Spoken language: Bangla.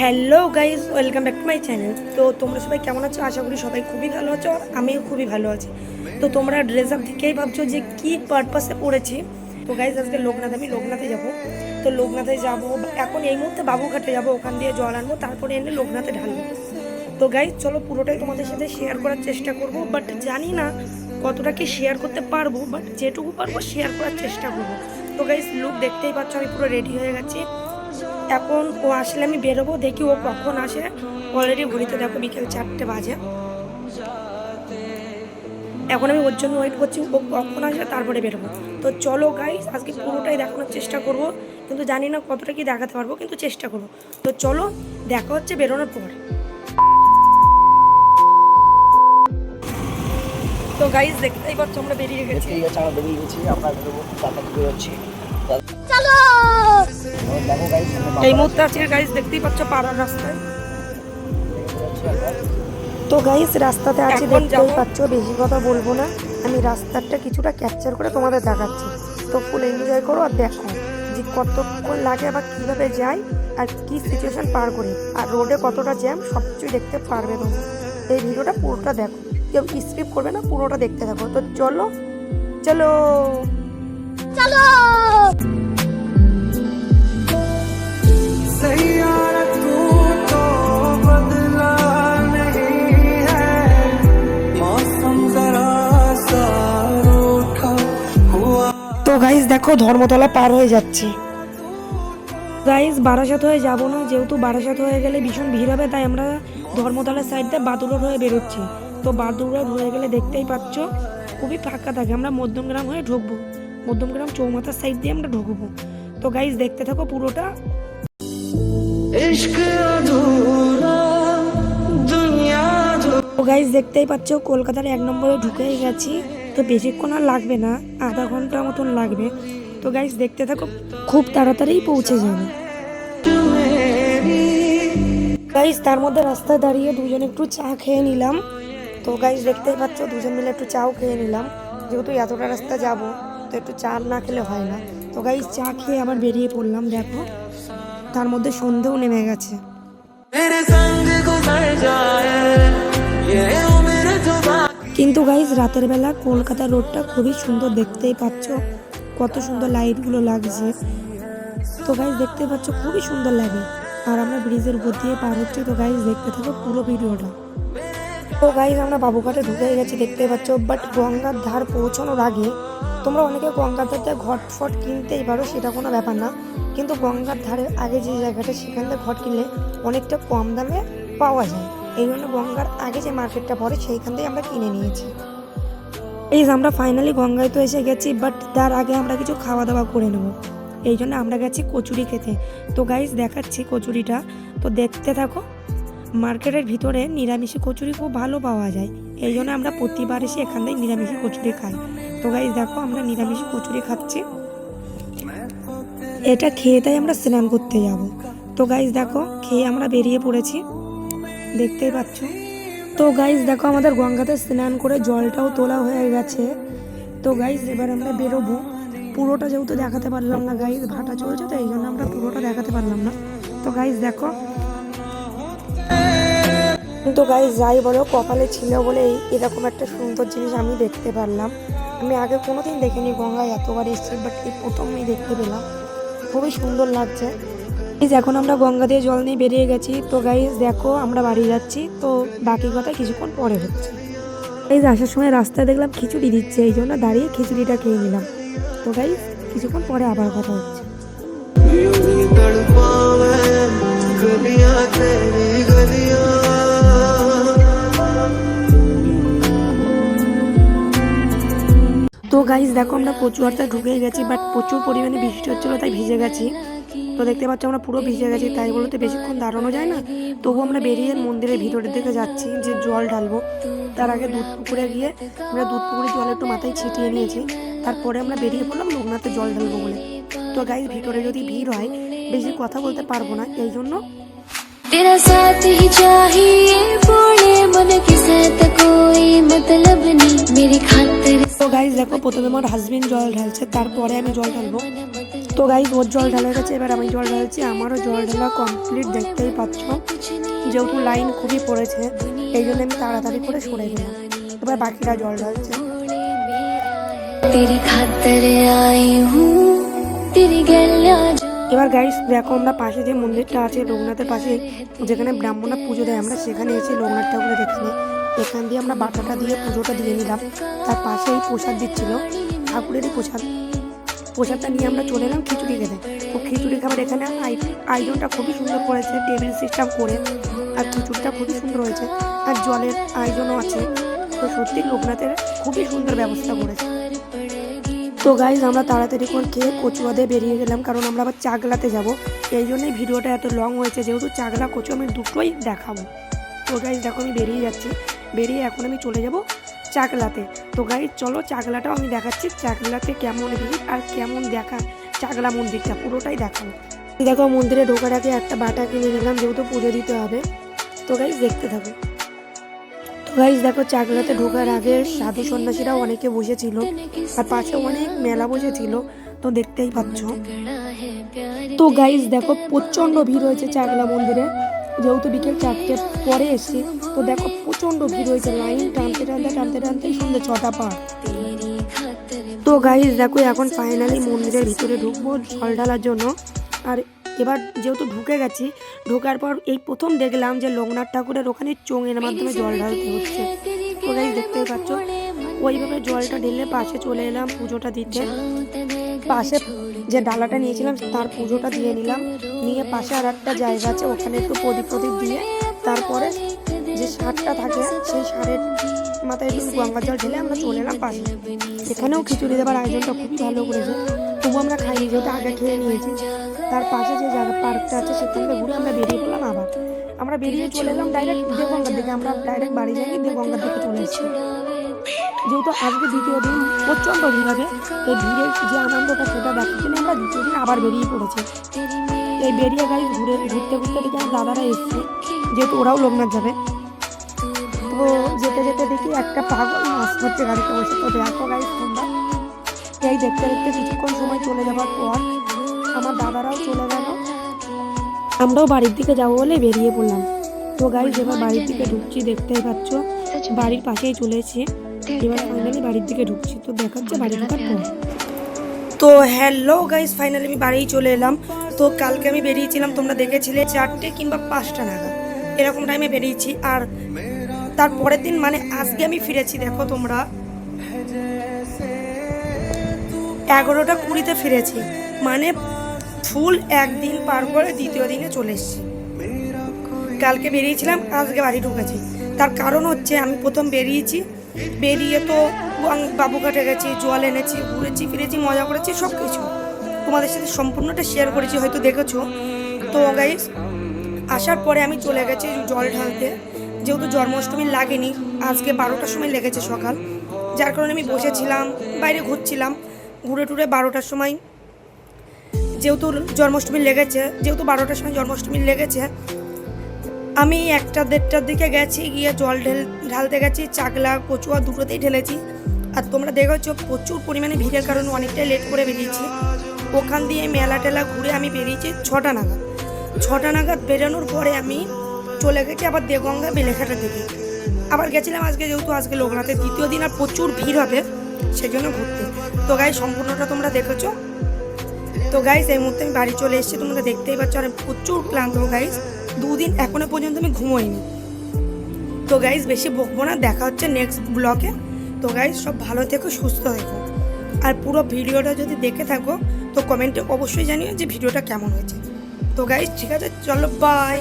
Hello guys welcome back to my channel তো তোমরা সবাই কেমন আছো? আশা করি সবাই খুবই ভালো আছো আমিও খুবই ভালো আছি। তো তোমরা ড্রেস আপ থেকেই ভাবছ যে কি পারপাসে পড়েছি। তো গাইজ আজকে লোকনাথ, আমি লোকনাথে যাব। তো লোকনাথে যাব, এখন এই মুহূর্তে বাবুঘাটে যাব, ওখান দিয়ে জল আনব, তারপরে এনে লোকনাথে ঢালবো। তো গাইজ চলো পুরোটাই তোমাদের সাথে শেয়ার করার চেষ্টা করব বাট জানি না কতটা কি শেয়ার করতে পারব বাট যেটুকু পারব শেয়ার করার চেষ্টা করব। তো গাইজ লুক দেখতেই পাচ্ছ, আমি পুরো রেডি হয়ে গেছি। এখন ও আসলে আমি বেরোবো, দেখি ও কখন আসে। অলরেডি ঘুরিতে দেখো বিকেল চারটে বাজে। এখন আমি ওর জন্য ওয়েট করছি, ও কখন আসবে তারপরে বেরোবো। তো চলো গাইস আজকে পুরোটাই দেখানোর চেষ্টা করব। কিন্তু জানি না কতটা কি দেখাতে পারব, কিন্তু চেষ্টা করব। তো চলো, দেখা হচ্ছে বেরোনোর পর। তো গাইস দেখতেই পাচ্ছ আমরা বেরিয়ে গেছি। আমরা বেরিয়ে গেছি, আমরা বেরোবো দেখো গাইস এই মুহূর্তে আজকে গাইস দেখতেই পাচ্ছ পাড়ার রাস্তায়। তো গাইস রাস্তাতে আছি দেখতেই পাচ্ছ বেশি কথা বলব না। আমি রাস্তাটা কিছুটা ক্যাপচার করে তোমাদের দেখাচ্ছি। তো ফুল এনজয় করো আর দেখো যে কতক্ষণ লাগে আবার কীভাবে যাই আর কি সিচুয়েশন পার করি। আর রোডে কতটা জ্যাম সব কিছুই দেখতে পারবে তোমরা। এই ভিডিওটা পুরোটা দেখো। কেউ স্কিপ করবে না পুরোটা দেখতে থাকো। তো চলো চলো। তো দেখো ধর্মতলা পার হয়ে যাচ্ছে। গাইস বারাসাত হয়ে যাব না যেহেতু বারাসাত হয়ে গেলে ভীষণ ভিড় হবে তাই আমরা ধর্মতলার সাইড দিয়ে বাদুর হয়ে বেরোচ্ছি। তো বাদুর রোড হয়ে গেলে দেখতেই পাচ্ছ খুবই ফাঁকা থাকে আমরা মধ্যমগ্রাম হয়ে ঢুকবো। মধ্যমগ্রাম চৌমাথার সাইড দিয়ে আমরা ঢুকবো। তো গাইস দেখতে থাকো পুরোটা। তো গাইস দেখতেই পাচ্ছ কলকাতার এক নম্বরে ঢুকেই গেছি। তো বেশিক্ষণ আর লাগবে না, আধা ঘণ্টা মতন লাগবে। তো গাইস দেখতে থাকো, খুব তাড়াতাড়ি পৌঁছে যাবে। গাইস তার মধ্যে রাস্তায় দাঁড়িয়ে দুজন একটু চা খেয়ে নিলাম। তো গাইস দেখতেই পাচ্ছ, দুজন মিলে একটু চাও খেয়ে নিলাম। যেহেতু এতটা রাস্তা যাব, তো একটু চা না খেলে হয় না। তো গাইস চা খেয়ে আবার বেরিয়ে পড়লাম, দেখো। তার মধ্যে সন্ধেও নেমে গেছে। কিন্তু গাইজ রাতের বেলা কলকাতা রোডটা খুবই সুন্দর দেখতেই পাচ্ছ। কত সুন্দর লাইটগুলো লাগছে। তো গাইজ দেখতে পাচ্ছ, খুবই সুন্দর লাগে। আর আমরা ব্রিজের উপর দিয়ে পার হচ্ছি, তো গাইজ দেখতে থাকো পুরো ভিডিওটা। তো গাইজ আমরা বাবুঘাটে ঢুকে গেছি দেখতে পাচ্ছ। বাট গঙ্গার ধার পৌঁছানোর আগে তোমরা অনেকে গঙ্গার ধারে ঘট ফট কিনতেই পারো, সেটা কোনো ব্যাপার না। কিন্তু গঙ্গার ধারে আগে যে জায়গাটা, সেখান থেকে ঘট কিনলে অনেকটা কম দামে পাওয়া যায়। এই জন্য গঙ্গার আগে যে মার্কেটটা পড়ে সেইখান থেকে আমরা কিনে নিয়েছি। এই আমরা ফাইনালি গঙ্গায় তো এসে গেছি বাট তার আগে আমরা কিছু খাওয়া দাওয়া করে নেব। এই জন্য আমরা গেছি কচুরি খেতে। তো গাইজ দেখাচ্ছি কচুরিটা। তো দেখতে থাকো, মার্কেটের ভিতরে নিরামিষি কচুরি খুব ভালো পাওয়া যায়। এই জন্য আমরা প্রতিবার এসে এখান থেকে নিরামিষি কচুরি খাই। তো গাইজ দেখো আমরা নিরামিষি কচুরি খাচ্ছি। এটা খেয়ে তাই আমরা স্নান করতে যাব। তো গাইজ দেখো, খেয়ে আমরা বেরিয়ে পড়েছি। দেখতেই পাচ্ছ? তো গাইজ দেখো আমাদের গঙ্গাতে স্নান করে জলটাও তোলা হয়ে গেছে। তো গাইজ এবার আমরা বেরোবো। পুরোটা যেহেতু দেখাতে পারলাম না গাইজ ভাটা চলছে তো, এই জন্য আমরা পুরোটা দেখাতে পারলাম না। তো গাইজ দেখো। কিন্তু গাইজ যাই বলো, কপালে ছিল বলে এরকম একটা সুন্দর জিনিস আমি দেখতে পারলাম। আমি আগে কোনোদিন দেখিনি গঙ্গায় এতবার এসেছি বাট এই প্রথমই দেখতে পেলাম। খুবই সুন্দর লাগছে। এখন আমরা গঙ্গা দিয়ে জল নিয়ে বেরিয়ে গেছি। তো গাইজ দেখো, আমরা বাড়ি যাচ্ছি। তো বাকি কথা কিছুক্ষণ পরে হচ্ছে। এই আসার সময় রাস্তায় দেখলাম খিচুড়ি দিচ্ছে, এই জন্য দাঁড়িয়ে খিচুড়িটা খেয়ে নিলাম। তো গাইজ কিছুক্ষণ পরে আবার কথা হচ্ছে। তো গাইজ দেখো, আমরা কচুয়ারটা ঢুকে গেছি বাট প্রচুর পরিমাণে বৃষ্টি হচ্ছিল, তাই ভিজে গেছি। তো দেখতে পাচ্ছ আমরা পুরো ভিজে গেছি তাই বলতে বেশিক্ষণ দাঁড়ানো যায় না তবু আমরা বেরিয়ে মন্দিরের ভিতরের দিকে যাচ্ছি যে জল ঢালবো তার আগে দুধ পুকুরে গিয়ে আমরা দুধ পুকুরে জল একটু মাথায় ছিটিয়ে নিয়েছি তারপরে আমরা বেরিয়ে পড়লাম লোকনাথে জল ঢালবো বলে তো গাইজ ভিতরে যদি ভিড় হয় বেশি কথা বলতে পারবো না এই জন্য तेरा साथ ही चाहिए पूरे मन की साथ कोई मतलब नहीं मेरी खातिर তো গাইজ দেখো প্রথমে আমার হাজবেন্ড জল ঢালছে তারপরে আমি জল ঢালবো তো গাইজ ওর জল ঢালা গেছে এবার আমি জল ঢালছি। আমারও জল ঢালা কমপ্লিট দেখতেই পাচ্ছ। যেহেতু লাইন খুবই পড়েছে এই জন্য আমি তাড়াতাড়ি করে সরে গেলাম। এবার বাকিটা জল ঢালছে। এবার গাইস দেখো আমরা পাশে যে মন্দিরটা আছে লোকনাথের পাশে যেখানে ব্রাহ্মণরা পুজো দেয় আমরা সেখানে এসে লোকনাথ ঠাকুরের এখানে এখান দিয়ে আমরা বাটাটা দিয়ে পুজোটা দিয়ে নিলাম। তার পাশেই প্রসাদ দিচ্ছিল। ঠাকুরেরই প্রসাদ। প্রসাদটা নিয়ে আমরা চলে এলাম খিচুড়ি খেতে। তো খিচুড়ি খাবার এখানে আয়োজনটা খুবই সুন্দর করেছে টেবিল সিস্টেম করে, আর খিচুড়িটা খুবই সুন্দর হয়েছে। আর জলের আয়োজনও আছে। তো সত্যি লোকনাথের খুবই সুন্দর ব্যবস্থা করেছে। তো গাইজ আমরা তাড়াতাড়ি করে খেয়ে কচুয়া দিয়ে বেরিয়ে গেলাম, কারণ আমরা আবার চাগলাতে যাব। এই জন্যই ভিডিওটা এত লং হয়েছে, যেহেতু চাগলা কচু আমি দুটোই দেখাবো। তো গাইজ দেখো আমি বেরিয়ে যাচ্ছি। বেরিয়ে এখন আমি চলে যাব চাগলাতে তো গাইজ চলো চাকলাটাও আমি দেখাচ্ছি। চাকলাতে কেমন ভিড় আর কেমন দেখা। চাকলা মন্দিরটা পুরোটাই দেখাবো। দেখো, মন্দিরে ঢোকার আগে একটা বাটা কিনে নিলাম, যেহেতু পুজো দিতে হবে। তো গাইজ দেখতে থাকো। তো গাইজ দেখো, চাকলাতে ঢোকার আগে সাধু সন্ন্যাসীরাও অনেকে বসেছিল। আর পাশে অনেক মেলা বসেছিল। তো দেখতেই পাচ্ছ। তো গাইজ দেখো, প্রচণ্ড ভিড় হয়েছে চাকলা মন্দিরে। যেহেতু বিকেল চারটে পরে এসেছি, তো দেখো প্রচণ্ড ভিড় হয়েছে, লাইন টানতে টানতে টানতে টানতে সন্ধ্যে ছটা পার। তো গাইজ দেখো এখন ফাইনালি মন্দিরের ভিতরে ঢুকবো জল ঢালার জন্য। আর এবার যেহেতু ঢুকে গেছি, ঢোকার পর এই প্রথম দেখলাম যে লোকনাথ ঠাকুরের ওখানে চোঙের মাধ্যমে জল ঢালতে হচ্ছে। তো গাইজ দেখতেই পাচ্ছ ওইভাবে জলটা ঢেলে পাশে চলে এলাম, পুজোটা দিতে। পাশে যে ডালাটা নিয়েছিলাম, তার পুজোটা দিয়ে নিলাম। নিয়ে পাশে আর একটা জায়গা আছে, ওখানে একটু প্রদীপ প্রদীপ দিয়ে তারপরে যে সারটা থাকে, সেই সারের মাথায় একটু গঙ্গা জল ঢেলে আমরা চলে এলাম পাশে। এখানেও খিচুড়ি দেওয়ার আয়োজনটা খুব ভালো করেছে। তবু আমরা খাইনি, যেহেতু আগে খেয়ে নিয়েছি। তার পাশে যে জায়গা, পার্কটা আছে, সেখান থেকে ঘুরে আমরা বেরিয়ে পড়লাম আবার। আমরা বেরিয়ে চলে এলাম ডাইরেক্ট দেবগঙ্গার দিকে, আমরা ডাইরেক্ট বাড়ি যাইনি, দেবগঙ্গার দিকে চলে এসেছি। যেহেতু আজকে দ্বিতীয় দিন, প্রচণ্ড ভিড় হবে। এই ভিড়ের যে আনন্দটা, সেটা দেখার জন্য আমরা দ্বিতীয় দিন আবার বেরিয়ে পড়েছি। এই বেরিয়ে গাড়ি ঘুরে, ঘুরতে ঘুরতে দেখি আমার দাদারা এসছে। যেহেতু ওরাও লোকনাথ যাবে। তো যেতে যেতে দেখি একটা পাগল মাছ ধরছে গাড়িতে বসে। তো দেখো গাড়ি তোমরা। এই দেখতে দেখতে কিছুক্ষণ সময় চলে যাবার পর আমার দাদারাও চলে গেল। আমরাও বাড়ির দিকে যাব বলে বেরিয়ে পড়লাম। তো গাড়ি এবার বাড়ির দিকে ঢুকছি, দেখতেই পাচ্ছ। বাড়ির পাশেই চলে এসেছি এবার ফাইনালি বাড়ির দিকে ঢুকছি তো দেখাচ্ছে বাড়ি ঢোকার পর। তো হ্যালো গাইস ফাইনালি আমি বাড়িই চলে এলাম। তো কালকে আমি বেরিয়েছিলাম তোমরা দেখেছিলে চারটে কিংবা পাঁচটা নাগাদ। এরকম টাইমে বেরিয়েছি। আর তার পরের দিন মানে আজকে আমি ফিরেছি দেখো তোমরা। এগারোটা কুড়িতে ফিরেছি। মানে ফুল একদিন পার করে দ্বিতীয় দিনে চলে এসেছি। কালকে বেরিয়েছিলাম আজকে বাড়ি ঢুকেছি। তার কারণ হচ্ছে আমি প্রথম বেরিয়েছি বেরিয়ে তো বাবুঘাটে গেছি, জল এনেছি, ঘুরেছি, ফিরেছি, মজা করেছি সব কিছু তোমাদের সাথে সম্পূর্ণটা শেয়ার করেছি, হয়তো দেখেছ। তো গাইস আসার পরে আমি চলে গেছি জল ঢালতে। যেহেতু জন্মাষ্টমী লাগেনি, আজকে বারোটার সময় লেগেছে সকাল। যার কারণে আমি বসেছিলাম, বাইরে ঘুরছিলাম, ঘুরে টুরে বারোটার সময়। যেহেতু জন্মাষ্টমী লেগেছে, যেহেতু বারোটার সময় জন্মাষ্টমী লেগেছে আমি একটা দেড়টার দিকে গেছি গিয়ে জল ঢেল ঢালতে গেছি চাকলা কচুয়া দুটোতেই ঢেলেছি। আর তোমরা দেখেছ প্রচুর পরিমাণে ভিড়ের কারণে অনেকটাই লেট করে বেরিয়েছি। ওখান দিয়ে মেলা টেলা ঘুরে আমি বেরিয়েছি ছটা নাগাদ। ছটা নাগাদ বেরোনোর পরে আমি চলে গেছি আবার দেগঙ্গা বেলেঘাটার দিকে। আবার গেছিলাম আজকে যেহেতু আজকে লোকনাথের দ্বিতীয় দিন আর প্রচুর ভিড় হবে সেজন্য ঘুরতে। তো গাই সম্পূর্ণটা তোমরা দেখেছ? তো গাইস এই মুহূর্তে আমি বাড়ি চলে এসেছি তোমরা দেখতেই পাচ্ছ আর প্রচুর ক্লান্ত গাইস দুদিন এখনও পর্যন্ত আমি ঘুমোইনি। তো গাইজ বেশি বকবো না, দেখা হচ্ছে নেক্সট ব্লগে তো গাইজ সব ভালো থেকো, সুস্থ থেকো। আর পুরো ভিডিওটা যদি দেখে থাকো, তো কমেন্টে অবশ্যই জানিও যে ভিডিওটা কেমন হয়েছে। তো গাইজ ঠিক আছে, চলো বাই